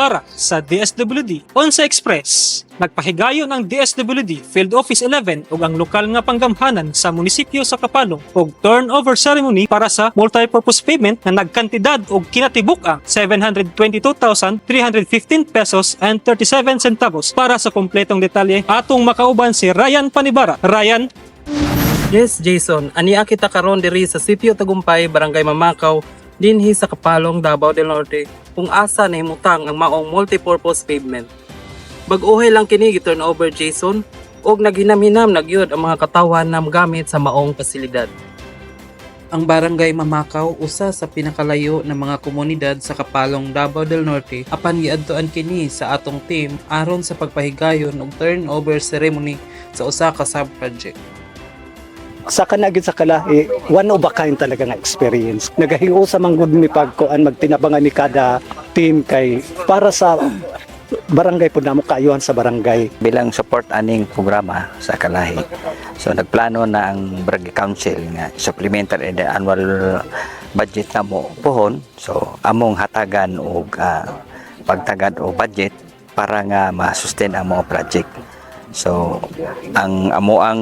para sa DSWD Onsa Express. Nagpahigayo ng DSWD Field Office 11 ug ang lokal nga panggamhanan sa munisipyo sa Kapalong og turnover ceremony para sa multipurpose payment na nagkantidad og kinatibuk ang 722,315 pesos and 37 centavos para sa kompletong detalye atong makauban si Ryan Panibara. Ryan, Yes, Jason. Ania kita karon diri sa Sitio Tagumpay, Barangay Mamakaw, dinhi sa Kapalong, Davao del Norte, kung asa nahimutang ang maong multipurpose pavement. Bag-uhay lang kini gi-turn over Jason og naghinam-hinam nagyod ang mga katawan na gamit sa maong pasilidad. Ang Barangay Mamakaw usa sa pinakalayo ng mga komunidad sa Kapalong, Davao del Norte apan giadtoan kini sa atong team aron sa pagpahigayon og turnover ceremony sa usa ka sub-project. Sa kanagid sa kalahi, one of a kind talaga nga experience. Nagahingo sa manggod mi pagkuan magtinabangan ni kada team kay para sa barangay po namo kaayuhan sa barangay. bilang support aning programa sa Kalahi. So nagplano na ang Barangay Council nga supplementary the annual budget na mo pohon. So among hatagan og ah, pagtagad o budget para nga ma-sustain ang mga project. So ang amo ang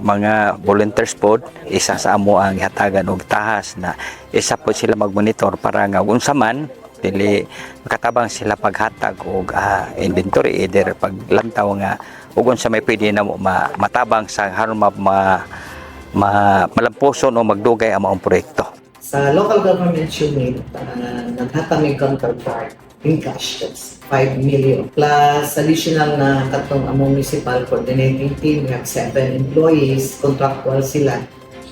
mga volunteers pod isa sa amo ang hatagan og tahas na isa po sila magmonitor para nga unsa man dili makatabang sila paghatag og ah, inventory either paglantaw nga ug unsa may pwede na ma, matabang sa haron ma, ma, ma malampuson o magdugay ang maong proyekto. Sa local government unit, uh, naghatag may counterpart in cash. That's 5 million. Plus, additional na katong among municipal coordinating team, we have 7 employees, contractual sila.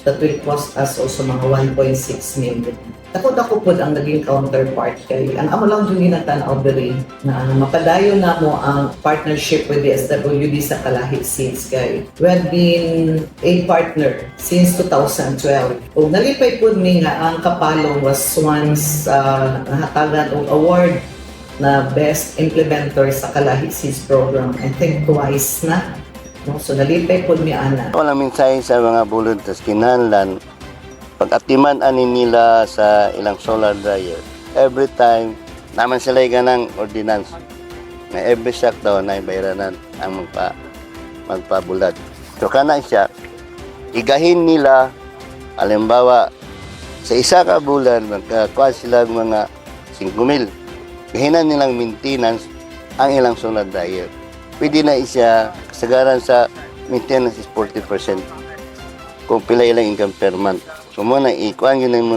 That will cost us also mga 1.6 million. Ako ako po ang naging counterpart kay ang amo lang yung ginatanaw diri na mapadayon na mo ang partnership with the SWD sa Kalahi Seeds kay we have been a partner since 2012 ug nalipay mi nga ang Kapalong was once uh, nahatagan og award na best implementer sa Kalahi Seeds program I think twice na no? so nalipay pud mi ana Walang mensahe sa mga volunteers kinahanglan pag-atiman ani nila sa ilang solar dryer. Every time naman sila ganang ordinance na every sack daw na bayranan ang magpa magpabulat. So kana siya igahin nila alimbawa sa isa ka bulan magkakuha sila mga 5,000. Gahinan nilang maintenance ang ilang solar dryer. Pwede na isya kasagaran sa maintenance is 40% kung pila ilang income per month. So mo na ikuan yun mo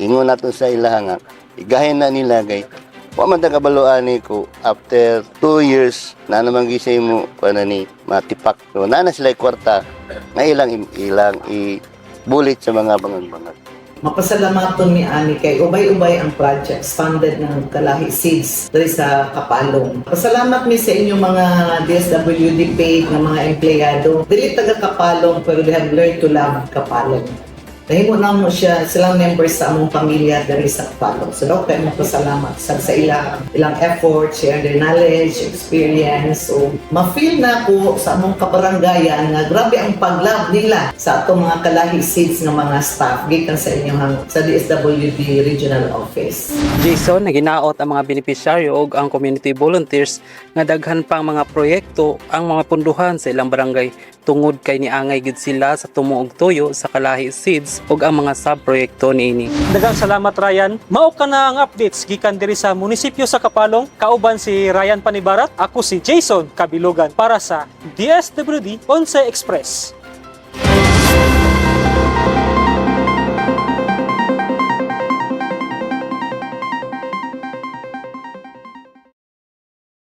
ingon nato sa ilaha igahin na nila kay wa man ta kabaluan ni ko after 2 years na naman gisay mo kuan na ni matipak. So na na sila kwarta na ilang ilang i bulit sa mga bangang-bangang. Mapasalamaton mi ani kay ubay-ubay ang projects funded ng Kalahi Seeds diri sa Kapalong. Pasalamat mi sa inyong mga DSWD paid ng mga empleyado. Dili taga Kapalong pero they have learned to love Kapalong. Nahimo na mo siya silang members sa among pamilya diri sa Kapalong. So daw kay magpasalamat sa sa ilang ilang effort, share their knowledge, experience. So ma-feel na ko sa among kabarangayan nga grabe ang paglab nila sa atong mga Kalahi Seeds ng mga staff gikan sa inyong sa DSWD Regional Office. Jason, naginaot ang mga benepisyaryo ug ang community volunteers nga daghan pang mga proyekto ang mga punduhan sa ilang barangay tungod kay niangay gid sila sa tumuog tuyo sa Kalahi Seeds ug ang mga sub-proyekto niini. Dagang salamat Ryan. Mao ka na ang updates gikan diri sa munisipyo sa Kapalong. Kauban si Ryan Panibarat, ako si Jason Kabilugan para sa DSWD Onse Express.